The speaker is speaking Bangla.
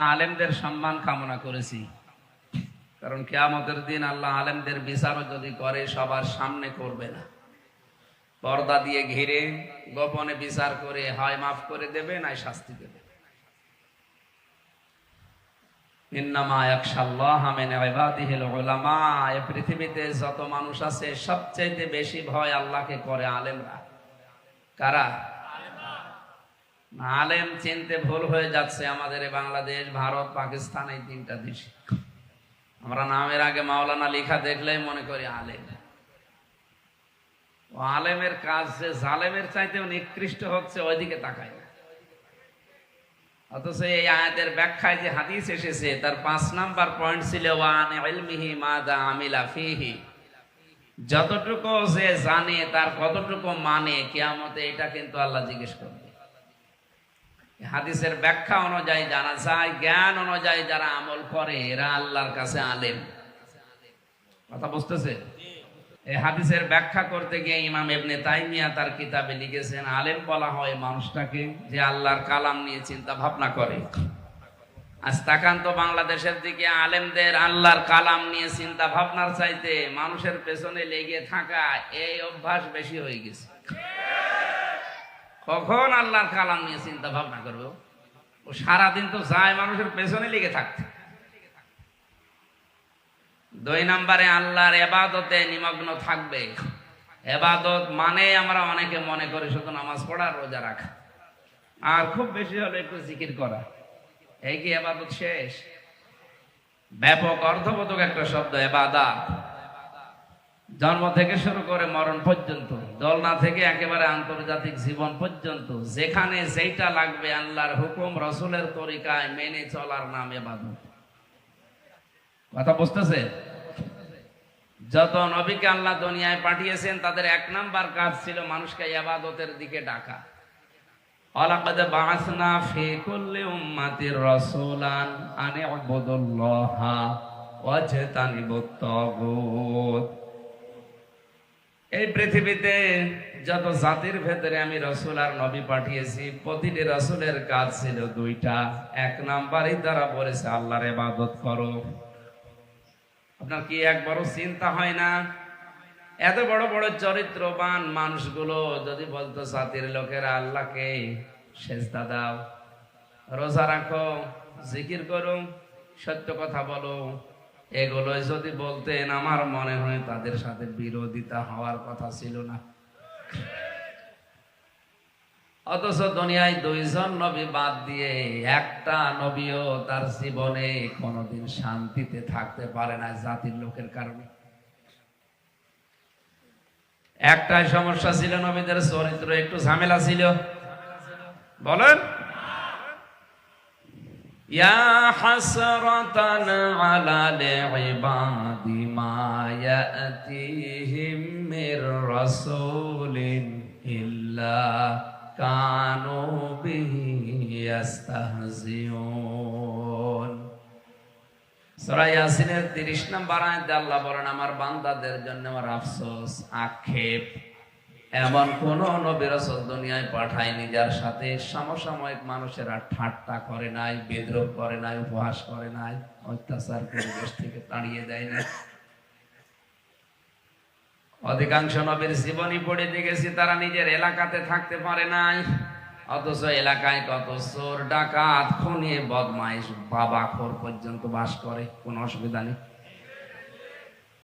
আলেমদের সম্মান কামনা করেছি। কারণ কেয়ামতের দিন আল্লাহ আলেমদের বিচারও যদি করে, সবার সামনে করবে না। পর্দা দিয়ে ঘিরে, গোপনে বিচার করে, হয় মাফ করে দেবে, নাই শাস্তি দেবে। পৃথিবীতে যত মানুষ আছে সবচেয়ে বেশি ভয় আল্লাহকে করে আলেমরা। কারা? আলেম চিনতে ভুল হয়ে যাচ্ছে আমাদের বাংলাদেশ, ভারত, পাকিস্তান, এই তিনটা দেশ। আমরা নামের আগে মাওলানা লেখা দেখলেই মনে করি আলেম। ও আলেমের কাজ যে জালেমের চাইতেও নিকৃষ্ট হচ্ছে, ওইদিকে তাকায়। অথচ এই আয়াতের ব্যাখ্যায় যে হাদিস এসেছে, তার পাঁচ নাম্বার পয়েন্ট ছিল, ওয়ান ইলমিহি মাদা আমিলা ফিহি। যতটুকু যে জানে, তার কতটুকু মানে কেয়ামতে এটা কিন্তু আল্লাহ জিজ্ঞেস করবে। হাদিসের ব্যাখ্যা অনুযায়ী জানা যায়, জ্ঞান অনুযায়ী যারা আমল করে, এরা আল্লাহর কাছে আলেম। কথা বুঝতেছে? এই হাদিসের ব্যাখ্যা করতে গিয়ে ইমাম এবনে তাইমিয়া তার কিতাবে লিখেছেন, আলেম বলা হয় মানুষটাকে যে আল্লাহর কালাম নিয়ে চিন্তা ভাবনা করে। আজ তাকান তো বাংলাদেশের দিকে আলেমদের আল্লাহর কালাম নিয়ে চিন্তা ভাবনার চাইতে মানুষের পেছনে লেগে থাকা এই অভ্যাস বেশি হয়ে গেছে। কখন আল্লাহর কালাম নিয়ে চিন্তা ভাবনা করবে ও? সারাদিন তো যায় মানুষের পেছনে লেগে থাকতে। দুই নম্বরে আল্লাহর এবাদতে নিমগ্ন থাকবে। এবাদত মানে আমরা অনেকে মনে করি শুধু নামাজ পড়া, রোজা রাখা। আর খুব বেশি হলে একটু জিকির করা। এই কি এবাদত শেষ? ব্যাপক অর্থবোধক একটা শব্দ, এবাদাত। জন্ম থেকে শুরু করে মরণ পর্যন্ত দলনা থেকে একেবারে আন্তর্জাতিক জীবন পর্যন্ত, যেখানে যেইটা লাগবে আল্লাহর হুকুম, রসুলের তরিকায় মেনে চলার নাম এবাদত। কথা বুঝতেছে? যত নবীকে আল্লাহ দুনিয়ায় পাঠিয়েছেন, তাদের এক নাম্বার কাজ ছিল মানুষকে এবাদতের দিকে ডাকা। অলাকাদ এই পৃথিবীতে যত জাতির ভেতরে আমি রসুল আর নবী পাঠিয়েছি, প্রতিটি রসুলের কাজ ছিল দুইটা। এক নাম্বারই তারা বলেছে, আল্লাহর ইবাদত করো। আপনার কি একবারও চিন্তা হয় না? এত বড় বড় চরিত্রবান মানুষগুলো যদি বলতো, জাতির লোকেরা আল্লাহকে সেজদা দাও। রোজা রাখো, জিকির করো, সত্য কথা বলো। এগুলো যদি বলতেন, আমার মনে হয় তাদের সাথে বিরোধিতা হওয়ার কথা ছিল না। অথচ দুনিয়ায় দুইজন নবী বাদ দিয়ে একটা নবীও তার জীবনে কোনোদিন শান্তিতে থাকতে পারে না জাতির লোকের কারণে। একটাই সমস্যা ছিল নবীদের চরিত্র, একটু ঝামেলা ছিল। বলেন। يا حسرة على العباد ما يأتيهم من رسول إلا كانوا به يستهزئون সূরা ইয়াসিনের 30 নম্বর আয়াতে আল্লাহ বলেন আমার বান্দাদের জন্য আমার আফসোস আক্ষেপ এমন কোন নবী দুনিয়ায় পাঠায়নি যার সাথে সমসাময়িক মানুষেরা ঠাট্টা করে নাই, বিদ্রোহ করে নাই, উপহাস করে নাই, অত্যাচার করে দেশ থেকে তাড়িয়ে দেয় না অধিকাংশ নবীর জীবনী পড়ে দেখেছি, তারা নিজের এলাকাতে থাকতে পারে নাই। অথচ এলাকায় কত চোর, ডাকাত, খুনি, বদমাইশ, বাবা খোর পর্যন্ত বাস করে, কোনো অসুবিধা নেই।